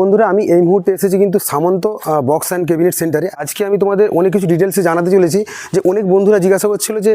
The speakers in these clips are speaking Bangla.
বন্ধুরা, আমি এই মুহূর্তে এসেছি কিন্তু সামন্ত বক্স অ্যান্ড ক্যাবিনেট সেন্টারে আজকে আমি তোমাদের অনেক কিছু ডিটেলসে জানাতে চলেছি যে অনেক বন্ধুরা জিজ্ঞাসা করছিল যে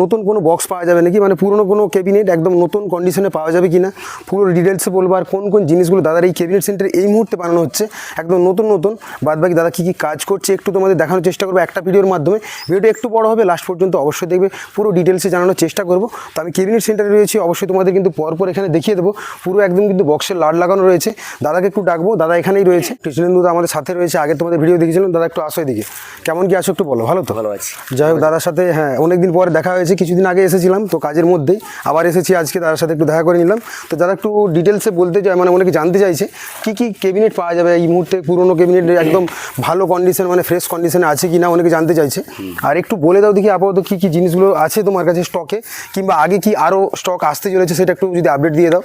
নতুন কোনো বক্স পাওয়া যাবে নাকি? মানে পুরনো কোনো ক্যাবিনেট একদম নতুন কন্ডিশনে পাওয়া যাবে কি না পুরো ডিটেলসে বলব আর কোন কোন জিনিসগুলো দাদার এই ক্যাবিনেট সেন্টারে এই মুহূর্তে বানানো হচ্ছে। একদম নতুন নতুন। বাদবাকি দাদা কী কী কাজ করছে একটু তোমাদের দেখানোর চেষ্টা করব একটা ভিডিওর মাধ্যমে। ভিডিওটা একটু বড় হবে লাস্ট পর্যন্ত অবশ্যই দেখবে। পুরো ডিটেলসে জানানোর চেষ্টা করব। তো আমি ক্যাবিনেট সেন্টারে রয়েছি, অবশ্যই তোমাদের কিন্তু পরপর এখানে দেখিয়ে দেবো। পুরো একদম কিন্তু বক্সের লাড লাগানো রয়েছে। দাদাকে একটু ডাকবো দাদা এখানেই রয়েছে। কিছুদিন কৃষ্ণেন্দু আমাদের সাথে রয়েছে আগে তোমাদের ভিডিও দেখেছিলাম দাদা একটু আসো এদিকে। কেমন কি আছো একটু বলো ভালো তো? ভালো আছি। যাই হোক দাদার সাথে হ্যাঁ অনেকদিন পরে দেখা হয়েছে কিছুদিন আগে এসেছিলাম তো কাজের মধ্যেই আবার এসেছি আজকে দাদার সাথে একটু দেখা করে নিলাম। তো দাদা একটু ডিটেলসে বলতে চাই মানে অনেকে জানতে চাইছে কি কি ক্যাবিনেট পাওয়া যাবে এই মুহূর্তে? পুরনো ক্যাবিনেট একদম ভালো কন্ডিশন মানে ফ্রেশ কন্ডিশনে আছে কি না অনেকে জানতে চাইছে। আর একটু বলে দাও দেখি আপাতত কি কি জিনিসগুলো আছে তোমার কাছে স্টকে কিংবা আগে কি আরও স্টক আসতে চলেছে সেটা একটু যদি আপডেট দিয়ে দাও।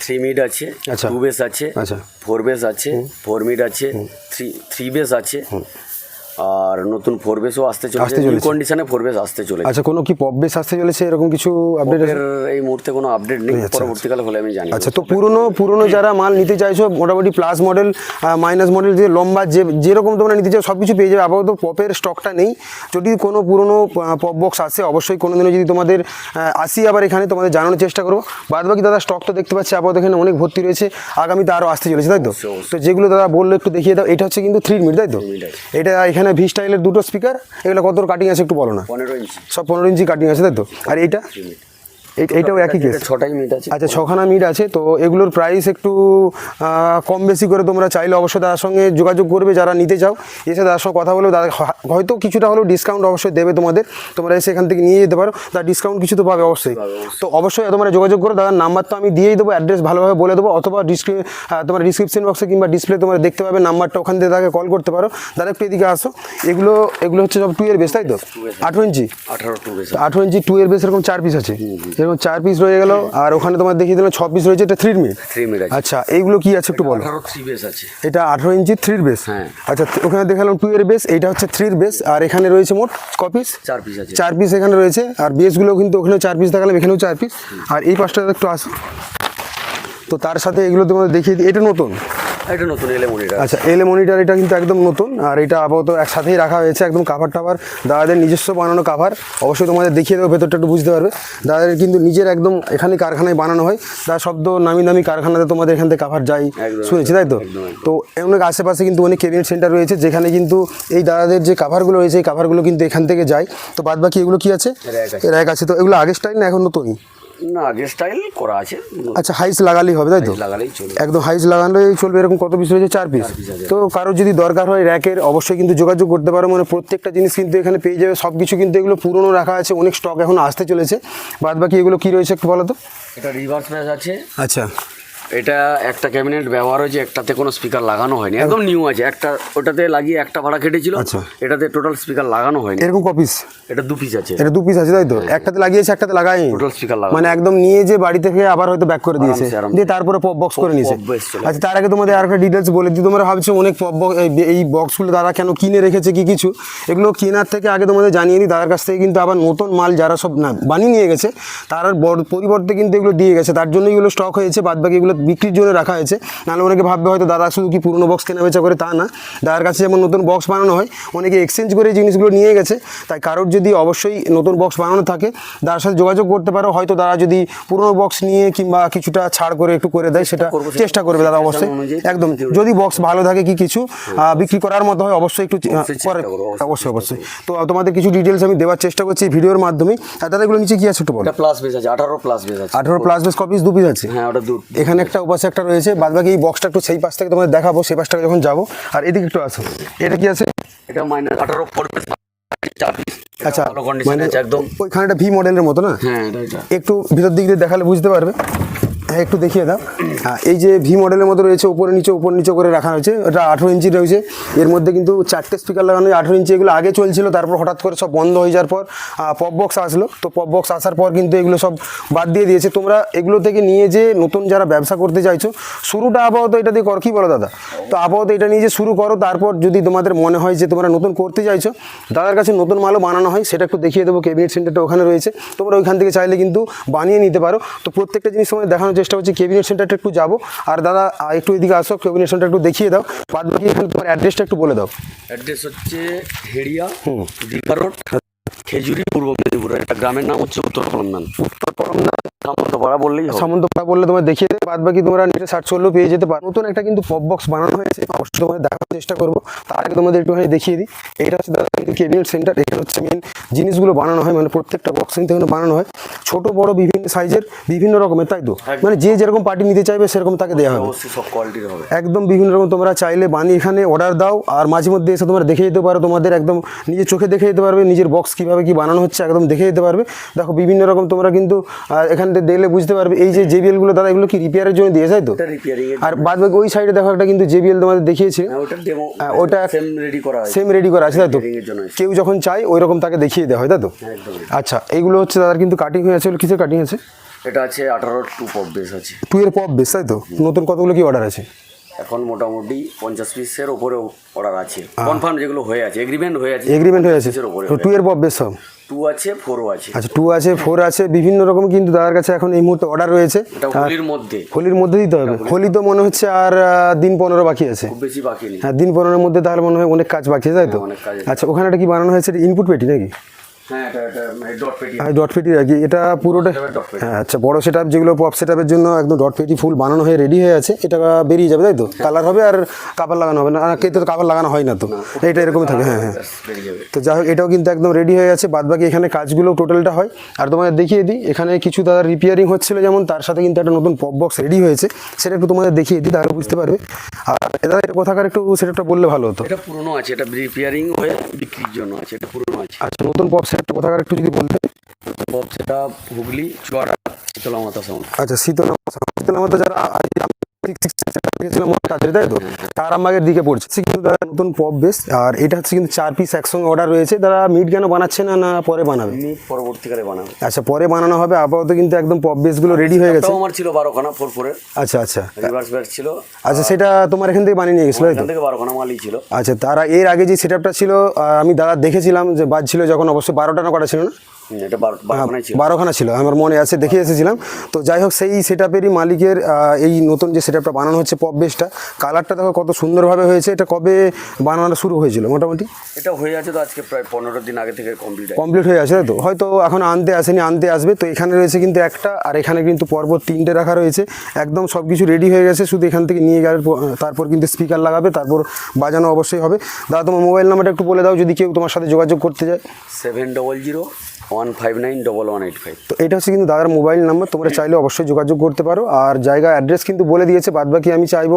থ্রি মিড আছে আচ্ছা। টু বেস আছে আচ্ছা। ফোর বেস আছে ফোর মিড আছে থ্রি থ্রি বেস আছে আর নতুন ফোর বেসও আসতে চলেছে আসতে চলেছে। কন্ডিশনে ফোর বেস আসতে চলেছে। আচ্ছা কোনো কি পপ বেস আসতে চলেছে? এরকম কিছু আপডেট আছে? এর এই মুহূর্তে কোনো আপডেট নেই পরবর্তীকালে হলে আমি জানি আচ্ছা তো পুরনো পুরনো যারা মাল নিতে চাইছো মোটামুটি প্লাস মডেল মাইনাস মডেল যে লম্বা যে যেরকম তোমরা নিতে চাও সব কিছু পেয়ে যাবে। আপাতত পপের স্টকটা নেই। যদি কোনো পুরনো পপ বক্স আসে অবশ্যই কোনো দিনও যদি তোমাদের আহ, আসি আবার এখানে তোমাদের জানানোর চেষ্টা করব। বাদ বাকি দাদা স্টক তো দেখতে পাচ্ছি আপাতত এখানে অনেক ভর্তি রয়েছে। আগামীতে আরও আসতে চলেছে তাই তো? তো যেগুলো দাদা বলল একটু দেখিয়ে দাও এটা হচ্ছে কিন্তু থ্রি মিনিট তাই তো? এটা এখানে ভি স্টাইলের দুটো স্পিকার এগুলো কত কাটিং আছে একটু বলো না? পনেরো ইঞ্চি সব পনেরো ইঞ্চি কাটিং আছে তাই তো? আর এইটা? এই- এইটাও একই কেস ছটাই মিট আছে। আচ্ছা ছখানা মিট আছে তো এগুলোর প্রাইস একটু কম বেশি করে তোমরা চাইলে অবশ্যই তার সঙ্গে যোগাযোগ করবে যারা নিতে চাও। এসে তার সঙ্গে কথা বলে তাদের হয়তো কিছুটা হলেও ডিসকাউন্ট অবশ্যই দেবে তোমাদের। তোমরা এসে এখান থেকে নিয়ে যেতে পারো। তার ডিসকাউন্ট কিছু তো পাবে অবশ্যই। তো অবশ্যই তোমরা যোগাযোগ করো দাদার নাম্বার তো আমি দিয়েই দেবো অ্যাড্রেস ভালোভাবে বলে দেবো অথবা ডিসক্রি তোমার ডিসক্রিপশন বক্সে কিংবা ডিসপ্লে তোমরা দেখতে পাবে নাম্বারটা ওখান থেকে তাকে কল করতে পারো। দাদা একটু এদিকে আসো। এগুলো এগুলো হচ্ছে সব টু এর বেস তাই তো? আঠেরো ইঞ্চি? আঠারো টু বেস আঠেরো ইঞ্চি টু এর বেস এরকম চার পিস আছে। এরকম চার পিস রয়ে গেল আর ওখানে তোমার দেখিয়ে দিলাম ছ পিস রয়েছে এটা থ্রি মিনিট থ্রি আছে। আচ্ছা এইগুলো কি আছে একটু বলো। থ্রি বেস আছে। এটা আঠেরো ইঞ্চি থ্রির বেস হ্যাঁ। আচ্ছা ওখানে দেখালাম টু এর বেস এইটা হচ্ছে থ্রির বেস আর এখানে রয়েছে মোট ক পিস চার পিস আছে। চার পিস এখানে রয়েছে আর বেসগুলো কিন্তু ওখানেও চার পিস দেখালাম এখানেও চার পিস আর এই পাঁচটা একটু আসো তো তার সাথে এগুলো তোমাদের দেখিয়ে দিই এটা নতুন। এটা নতুন এলে মনিটার আচ্ছা এলে মনিটার এটা কিন্তু একদম নতুন আর এটা আপাতত একসাথেই রাখা হয়েছে একদম কাভার টাভার দাদাদের নিজস্ব বানানো কাভার অবশ্যই তোমাদের দেখিয়ে দেবো ভেতরটা একটু বুঝতে পারবে। দাদাদের কিন্তু নিজের একদম এখানে কারখানায় বানানো হয়। দাদা শব্দ নামি দামি কারখানাতে তোমাদের এখান থেকে কাভার যাই শুনেছি তাই তো। তো অনেক আশেপাশে কিন্তু অনেক ক্যাবিনেট সেন্টার রয়েছে যেখানে কিন্তু এই দাদাদের যে কাভারগুলো রয়েছে এই কাভারগুলো কিন্তু এখান থেকে যায়। তো বাদ বাকি এগুলো কি আছে। র্যাক আছে। তো এগুলো আগের স্টাইল না এখন নতুনই? না আগে স্টাইল করা আছে। আচ্ছা হাইস লাগালেই হবে তাই তো? লাগালেই চলবে। একদম হাইস লাগানোই চলবে এরকম কত পিস রয়েছে? চার পিস তো কারোর যদি দরকার হয় র্যাকের অবশ্যই কিন্তু যোগাযোগ করতে পারো। মানে প্রত্যেকটা জিনিস কিন্তু এখানে পেয়ে যাবে। সব কিছু কিন্তু এগুলো পুরনো রাখা আছে অনেক স্টক এখন আসতে চলেছে। বাদ বাকি এগুলো কী রয়েছে একটু বলো তো? এটা রিভার্স বেস আছে। আচ্ছা। এটা একটা ক্যাবিনেট ব্যবহার হয়েছে একটাতে কোনো স্পিকার লাগানো হয়নি। একদম নিউ আছে। একটা ওটাতে লাগিয়ে একটা ভাড়া কেটেছিল আচ্ছা। এটাতে টোটাল স্পিকার লাগানো হয়নি। এরকম ক পিস এটা দু পিস আছে। এটা দু পিস আছে তাই তো? একটাতে লাগিয়েছে একটাতে লাগাই টোটাল স্পিকার লাগানো মানে একদম নিয়ে যে বাড়ি থেকে আবার হয়তো ব্যাক করে দিয়েছে। দিয়ে তারপরে পপ বক্স করে নিয়েছে। আচ্ছা তার আগে তোমাদের আর একটা ডিটেলস বলে দিই। তোমরা ভাবছ অনেক পপ বক্স এই বক্সগুলো দাদা কেন কিনে রেখেছে কি কিছু? এগুলো কেনার থেকে আগে তোমাদের জানিয়ে দিই। দাদার কাছ থেকে কিন্তু আবার নতুন মাল যারা সব না বানিয়ে নিয়ে গেছে তার পরিবর্তে কিন্তু এগুলো দিয়ে গেছে। তার জন্য এগুলো স্টক হয়েছে বাদ বাকি এগুলো বিক্রির জন্য রাখা হয়েছে। নাহলে অনেকে ভাববে হয়তো দাদা শুধু কি পুরনো বক্স কেনা বেচা করে তা না। দাদার কাছে যেমন নতুন বক্স বানানো হয় অনেকে এক্সচেঞ্জ করে জিনিসগুলো নিয়ে গেছে। তাই কারোর যদি অবশ্যই নতুন বক্স বানানো থাকে তার সাথে যোগাযোগ করতে পারো। হয়তো দাদা যদি পুরনো বক্স নিয়ে কিংবা কিছুটা ছাড় করে একটু করে দেয় সেটা চেষ্টা করবে দাদা অবশ্যই। একদম। যদি বক্স ভালো থাকে কি কিছু বিক্রি করার মতো হয় অবশ্যই একটু অবশ্যই অবশ্যই তো তোমাদের কিছু ডিটেলস আমি দেওয়ার চেষ্টা করছি ভিডিওর মাধ্যমে আর দাদা এগুলো নিচে কি আছে একটু বলো? প্লাস বেস আছে আঠারো প্লাস বেস আছে। আঠারো প্লাস বেস কপিস দু পিস আছে? হ্যাঁ ওটা দু এখানে একটা উপাসে একটা রয়েছে বাদ বাকি এই বক্সটা একটু সেই পাশ থেকে তোমাদের দেখাবো সেই পাশটাকে যখন যাব। আর এদিকে একটু আসো। এটা কি আছে? এটা মাইনাস আঠারো পিস আচ্ছা ওইখানে একটা একদম ভি মডেলের মতো না? হ্যাঁ একটু ভিতর দিক দিয়ে দেখালে বুঝতে পারবে। একটু দেখিয়ে দাও। হ্যাঁ এই যে ভি মডেলের মতো রয়েছে, উপরে নিচে, উপর নিচে করে রাখা হয়েছে ওটা আঠেরো ইঞ্চি রয়েছে। এর মধ্যে কিন্তু চারটে স্পিকার লাগানো আঠেরো ইঞ্চি, এগুলো আগে চলছিল, তারপর হঠাৎ করে সব বন্ধ হয়ে যাওয়ার পর পপ বক্স আসলো। তো পপ বক্স আসার পর কিন্তু এগুলো সব বাদ দিয়ে দিয়েছে। তোমরা এগুলো থেকে নিয়ে যে নতুন যারা ব্যবসা করতে চাইছো, শুরুটা আপাতত এটা দিয়ে কর, কি বলো দাদা? তো আপাতত এটা নিয়ে যে শুরু করো, তারপর যদি তোমাদের মনে হয় যে তোমরা নতুন করতে চাইছো, দাদার কাছে নতুন মালও বানানো হয়, সেটা একটু দেখিয়ে দেবো ক্যাবিনেট সেন্টারটা ওখানে রয়েছে। তোমরা ওইখান থেকে চাইলে কিন্তু বানিয়ে নিতে পারো। তো প্রত্যেকটা জিনিস তোমাদের দেখানোর চেষ্টা হচ্ছে করছি কেবিনেট সেন্টারটা একটু যাব। আর দাদা একটু এদিকে আসো কেবিনেট সেন্টার একটু দেখিয়ে দাও। বাদ বাকি একটু তোমার অ্যাড্রেসটা একটু বলে দাও। অ্যাড্রেস হচ্ছে হেড়িয়া হুম। রোড খেজুরি পূর্ব মেদিনীপুর একটা গ্রামের নাম হচ্ছে উত্তর পরমদান উত্তর সামন্তপাড়া বললেই সামন্তপাড়া বললে তোমার দেখিয়ে দেবে বাদ বাকি তোমরা নেটে সার্চ করলেও পেয়ে যেতে পারো। নতুন একটা কিন্তু পপ বক্স বানানো হয়েছে অবশ্যই তোমাদের দেখার চেষ্টা করব। তার আগে তোমাদের একটুখানি দেখিয়ে দিই। এটা হচ্ছে দাদা কিন্তু কেবিনেট সেন্টার এখানে হচ্ছে মেন জিনিসগুলো বানানো হয় মানে প্রত্যেকটা বক্স কিন্তু এখানে বানানো হয়। ছোট বড় বিভিন্ন সাইজের বিভিন্ন রকমের তাই তো? মানে যে যেরকম পার্টি নিতে চাইবে সেরকম তাকে দেওয়া হবে। অবশ্যই সব কোয়ালিটির হবে। একদম বিভিন্ন রকম তোমরা চাইলে বানিয়ে এখানে অর্ডার দাও আর মাঝে মধ্যে এসে তোমরা দেখে যেতে পারো তোমাদের একদম নিজের চোখে দেখে যেতে পারবে নিজের বক্স কীভাবে কি বানানো হচ্ছে একদম দেখে যেতে পারবে। দেখো বিভিন্ন রকম তোমরা কিন্তু এখান থেকে দেখলে বুঝতে পারবে। এই যে জেবিএলগুলো দাদা এগুলো কি রিপেয়ারের জন্য দিয়েছে তাই তো? আর বাদ বাকি ওই সাইডে দেখো একটা কিন্তু জেবিএল তোমাদের দেখিয়েছে। হ্যাঁ, হ্যাঁ, ওটা সেম রেডি করা সেম রেডি করা আছে তাই তো। কেউ যখন চায় ওই রকম তাকে দেখিয়ে দেওয়া হয় তাই তো? আচ্ছা এইগুলো হচ্ছে দাদার কিন্তু কাটিং হয়ে আছে কিসের কাটিং আছে? এটা আছে আঠারো টু পপ বেস আছে। টু এর পপ বেস তাই তো? নতুন কতগুলো কি অর্ডার আছে? এখন মোটামুটি পঞ্চাশ পিসের ওপরে অর্ডার আছে। কনফার্ম যেগুলো হয়ে আছে এগ্রিমেন্ট হয়ে আছে এগ্রিমেন্ট হয়ে আছে। পিসের টু এর পপ বেশ সব। টু আছে ফোরও আছে। আচ্ছা টু আছে ফোর আছে বিভিন্ন রকম কিন্তু দাদার কাছে এখন এই মুহূর্তে অর্ডার রয়েছে। হোলির মধ্যে। হোলির মধ্যে দিতে হবে। হোলি তো মনে হচ্ছে আর দিন পনেরো বাকি আছে। খুব বেশি বাকি নেই। হ্যাঁ দিন পনেরোর মধ্যে তাহলে মনে হয় অনেক কাজ বাকি আছে তাই তো? আছে। আচ্ছা ওখানে একটা কি বানানো হয়েছে? ইনপুট পেটি নাকি? হ্যাঁ ডট পেটি আর কি। এটা পুরোটা হ্যাঁ আচ্ছা বড় সেট যেগুলো পপ সেট জন্য একদম ডট পেটি ফুল বানানো হয়ে রেডি হয়ে আছে এটা বেরিয়ে যাবে তাই তো? কালার হবে আর লাগানো হবে না। আর কে কাপড় লাগানো হয় না তো। এটা এরকমই থাকে হ্যাঁ হ্যাঁ। তো যাই হোক এটাও কিন্তু একদম রেডি হয়ে গেছে বাদ বাকি এখানে কাজগুলো টোটালটা হয়। আর তোমাদের দেখিয়ে দিই এখানে কিছু দাদা রিপেয়ারিং হচ্ছিল যেমন তার সাথে কিন্তু একটা নতুন পপ বক্স রেডি হয়েছে। সেটা একটু তোমাদের দেখিয়ে দিই তাহলে বুঝতে পারবে। আর দাদা এটা কোথাকার একটু সেটা বললে ভালো হতো। এটা পুরনো আছে এটা রিপেয়ারিং হয়ে বিক্রির জন্য আছে এটা পুরনো আচ্ছা নতুন পপ সেটটা কোথাকার একটু যদি বলতে? পপ সেটা হুগলি চুয়াড়া শীতলামাতা সাউন্ড আচ্ছা শীতলামাতা শীতলামাতা যারা তার দিকে পড়ছে। কিন্তু দাদা নতুন পপ বেস আর এটা হচ্ছে কিন্তু চার পিস একসঙ্গে অর্ডার রয়েছে। তারা মিট কেন বানাচ্ছে না না পরে বানাবে? পরবর্তীকালে বানাবো। আচ্ছা পরে বানানো হবে। আপাতত কিন্তু একদম পপ বেসগুলো রেডি হয়ে গেছে। আমার ছিল বারোখানা ফোর ফোরের আচ্ছা আচ্ছা। রিভার্স ব্যাট ছিল। আচ্ছা সেটা তোমার এখান থেকে বানিয়ে নিয়ে গেছিল এখান থেকে বারোখানা মালই ছিল। আচ্ছা তারা এর আগে যে সেটআপটা ছিল আমি দাদা দেখেছিলাম যে বাজছিল যখন অবশ্যই বারোটা না কটা ছিল না? এটা ছিল। বারোখানা ছিল আমার মনে আছে দেখে এসেছিলাম। তো যাই হোক সেই সেটআপেরই মালিকের এই নতুন যে সেটআপটা বানানো হচ্ছে পপ বেসটা কালারটা দেখো কত সুন্দরভাবে হয়েছে। এটা কবে বানানো শুরু হয়েছিল? মোটামুটি? এটা হয়ে আছে তো আজকে প্রায় পনেরো দিন আগে থেকে কমপ্লিট কমপ্লিট হয়ে আছে তো? হয়তো এখন আনতে আসেনি আনতে আসবে। তো এখানে রয়েছে কিন্তু একটা আর এখানে কিন্তু পরপর তিনটে রাখা রয়েছে। একদম সব কিছু রেডি হয়ে গেছে শুধু এখান থেকে নিয়ে গেলে তারপর কিন্তু স্পিকার লাগাবে তারপর বাজানো অবশ্যই হবে। দাদা তোমার মোবাইল নাম্বারটা একটু বলে দাও যদি কেউ তোমার সাথে যোগাযোগ করতে যায় seven double zero one five nine double one eight five তো এটা হচ্ছে কিন্তু দাদার মোবাইল নাম্বার তোমরা চাইলে অবশ্যই যোগাযোগ করতে পারো। আর জায়গা অ্যাড্রেস কিন্তু বলে দিয়েছে, বাদবাকি আমি চাইব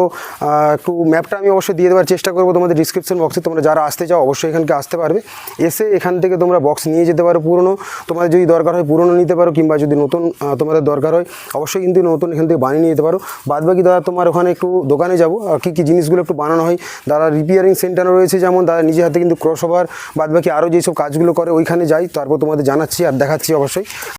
একটু ম্যাপটা আমি অবশ্যই দিয়ে দেওয়ার চেষ্টা করব তোমাদের ডিসক্রিপশন বক্সে তোমরা যারা আসতে চাও, অবশ্যই এখানকে আসতে পারবে। এসে এখান থেকে তোমরা বক্স নিয়ে যেতে পারো পুরনো। তোমাদের যদি দরকার হয় পুরনো নিতে পারো, কিংবা যদি নতুন তোমাদের দরকার হয়, অবশ্যই কিন্তু নতুন এখান থেকে বানিয়ে নিয়ে যেতে পারো। বাদবাকি দাদা, তোমার ওখানে একটু দোকানে যাব। কী কী জিনিসগুলো একটু বানানো হয়, দাদা রিপেয়ারিং সেন্টারও রয়েছে যেমন, দাদা নিজে হাতে কিন্তু ক্রস ওভার বাদবাকি আরও যেসব কাজগুলো করে, ওইখানে যাই, তারপর তোমাদের জানাচ্ছি আর দেখাচ্ছি অবশ্যই।